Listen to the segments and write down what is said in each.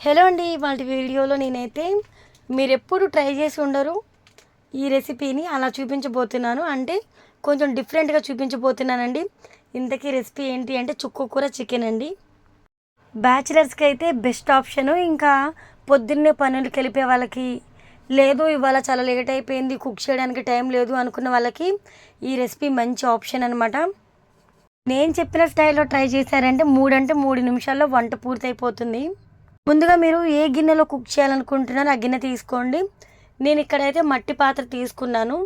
Hello అండి వాటి వీడియోలో నేనైతే మీరు ఎప్పుడు ట్రై చేసి ఉండరు ఈ రెసిపీని అలా చూపించబోతున్నాను. అంటే కొంచెం డిఫరెంట్గా చూపించబోతున్నానండి. ఇంతకీ రెసిపీ ఏంటి అంటే చుక్కు కూర చికెన్ అండి. బ్యాచిలర్స్కి అయితే బెస్ట్ ఆప్షను. ఇంకా పొద్దున్నే పనులు కలిపే వాళ్ళకి లేదు ఇవాళ చాలా లేట్ అయిపోయింది కుక్ చేయడానికి టైం లేదు అనుకున్న వాళ్ళకి ఈ రెసిపీ మంచి ఆప్షన్ అనమాట నేను చెప్పిన స్టైల్లో ట్రై చేశారంటే మూడంటే మూడు నిమిషాల్లో వంట పూర్తయిపోతుంది. ముందుగా మీరు ఏ గిన్నెలో కుక్ చేయాలనుకుంటున్నారో ఆ గిన్నె తీసుకోండి. నేను ఇక్కడైతే మట్టి పాత్ర తీసుకున్నాను.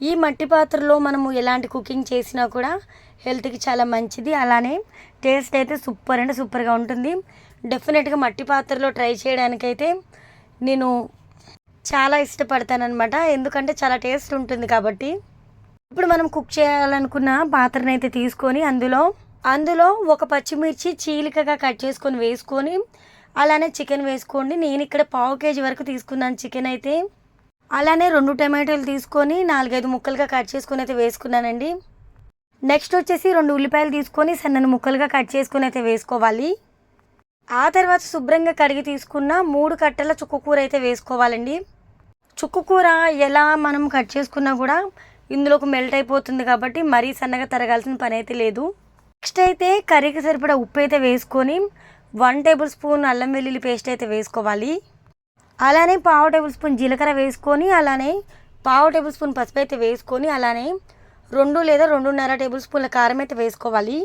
ఈ మట్టి పాత్రలో మనము ఎలాంటి కుకింగ్ చేసినా కూడా హెల్త్కి చాలా మంచిది. అలానే టేస్ట్ అయితే సూపర్ అంటే సూపర్గా ఉంటుంది. డెఫినెట్గా మట్టి పాత్రలో ట్రై చేయడానికైతే నేను చాలా ఇష్టపడతానమాట ఎందుకంటే చాలా టేస్ట్ ఉంటుంది కాబట్టి. ఇప్పుడు మనం కుక్ చేయాలనుకున్న పాత్రను అయితే తీసుకొని అందులో అందులో ఒక పచ్చిమిర్చి చీలికగా కట్ చేసుకొని వేసుకొని అలానే చికెన్ వేసుకోండి. నేను ఇక్కడ పావు కేజీ వరకు తీసుకున్నాను చికెన్ అయితే. అలానే రెండు టమాటోలు తీసుకొని నాలుగైదు ముక్కలుగా కట్ చేసుకుని అయితే వేసుకున్నానండి. నెక్స్ట్ వచ్చేసి రెండు ఉల్లిపాయలు తీసుకొని సన్నని ముక్కలుగా కట్ చేసుకుని అయితే వేసుకోవాలి. ఆ తర్వాత శుభ్రంగా కడిగి తీసుకున్న మూడు కట్టల చుక్కకూర అయితే వేసుకోవాలండి. చుక్కు కూర ఎలా మనం కట్ చేసుకున్నా కూడా ఇందులోకి మెల్ట్ అయిపోతుంది కాబట్టి మరీ సన్నగా తరగాల్సిన పని అయితే లేదు. నెక్స్ట్ అయితే కర్రీకి సరిపడా ఉప్పు అయితే వేసుకొని వన్ టేబుల్ స్పూన్ అల్లం వెల్లుల్లి పేస్ట్ అయితే వేసుకోవాలి. అలానే పావు టేబుల్ స్పూన్ జీలకర్ర వేసుకొని అలానే పావు టేబుల్ స్పూన్ పసుపు అయితే వేసుకొని అలానే రెండు లేదా రెండున్నర టేబుల్ స్పూన్ల కారం అయితే వేసుకోవాలి.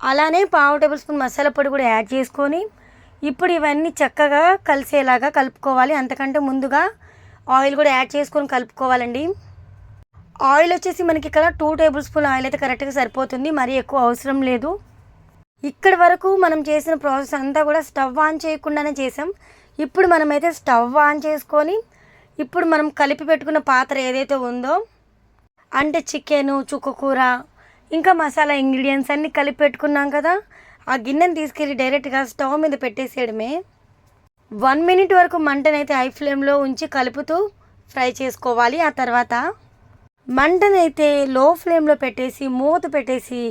అలానే పావు టేబుల్ స్పూన్ మసాలా పొడి కూడా యాడ్ చేసుకొని ఇప్పుడు ఇవన్నీ చక్కగా కలిసేలాగా కలుపుకోవాలి. అంతకంటే ముందుగా ఆయిల్ కూడా యాడ్ చేసుకొని కలుపుకోవాలండి. ఆయిల్ వచ్చేసి మనకి ఇక్కడ టూ టేబుల్ స్పూన్ ఆయిల్ అయితే కరెక్ట్గా సరిపోతుంది. మరీ ఎక్కువ అవసరం లేదు. ఇక్కడి వరకు మనం చేసిన ప్రాసెస్ అంతా కూడా స్టవ్ ఆన్ చేయకుండానే చేసాం. ఇప్పుడు మనమైతే స్టవ్ ఆన్ చేసుకొని ఇప్పుడు మనం కలిపి పెట్టుకున్న పాత్ర ఏదైతే ఉందో అంటే చికెను చుక్క కూర ఇంకా మసాలా ఇంగ్రీడియంట్స్ అన్నీ కలిపి పెట్టుకున్నాం కదా ఆ గిన్నెని తీసుకెళ్ళి డైరెక్ట్గా స్టవ్ మీద పెట్టేసేయడమే. వన్ మినిట్ వరకు మంటనైతే హై ఫ్లేమ్లో ఉంచి కలుపుతూ ఫ్రై చేసుకోవాలి. ఆ తర్వాత మంటనైతే లో ఫ్లేమ్లో పెట్టేసి మూత పెట్టేసి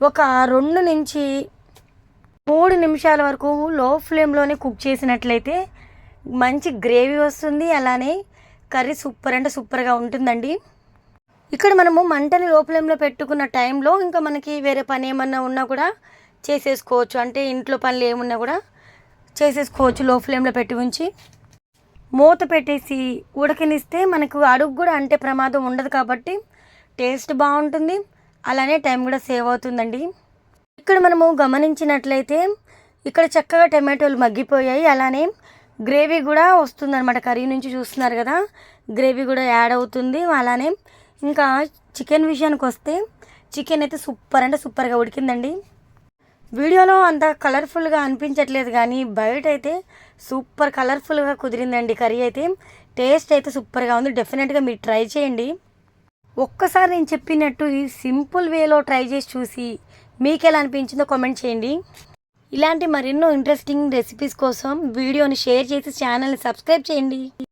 ఒక రెండు నుంచి మూడు నిమిషాల వరకు లో ఫ్లేమ్లోనే కుక్ చేసినట్లయితే మంచి గ్రేవీ వస్తుంది అలానే కర్రీ సూపర్ అంటే సూపర్గా ఉంటుందండి. ఇక్కడ మనము మంటని లో ఫ్లేమ్లో పెట్టుకున్న టైంలో ఇంకా మనకి వేరే పని ఏమన్నా ఉన్నా కూడా చేసేసుకోవచ్చు. అంటే ఇంట్లో పనులు ఏమున్నా కూడా చేసేసుకోవచ్చు లో ఫ్లేమ్లో పెట్టి ఉంచి. మూత పెట్టేసి ఉడకనిస్తే మనకు అడుగు కూడా అంటే ప్రమాదం ఉండదు కాబట్టి టేస్ట్ బాగుంటుంది. అలానే టైం కూడా సేవ్ అవుతుందండి. ఇక్కడ మనము గమనించినట్లయితే ఇక్కడ చక్కగా టమాటోలు మగ్గిపోయాయి. అలానే గ్రేవీ కూడా వస్తుందన్నమాట. కర్రీ నుంచి చూస్తున్నారు కదా గ్రేవీ కూడా యాడ్ అవుతుంది. అలానే ఇంకా చికెన్ విషయానికి వస్తే చికెన్ అయితే సూపర్ అంటే సూపర్గా ఉడికిందండి. వీడియోలో అంత కలర్ఫుల్గా అనిపించట్లేదు కానీ బయట అయితే సూపర్ కలర్ఫుల్గా కుదిరిందండి కర్రీ అయితే. టేస్ట్ అయితే సూపర్గా ఉంది. డెఫినెట్గా మీరు ట్రై చేయండి. ఒక్కసారి నేను చెప్పినట్టు ఈ సింపుల్ వేలో ట్రై చేసి చూసి మీకు ఎలా అనిపించిందో కామెంట్ చేయండి. ఇలాంటి మరెన్నో ఇంట్రెస్టింగ్ రెసిపీస్ కోసం వీడియోని షేర్ చేసి ఛానల్ని సబ్స్క్రైబ్ చేయండి.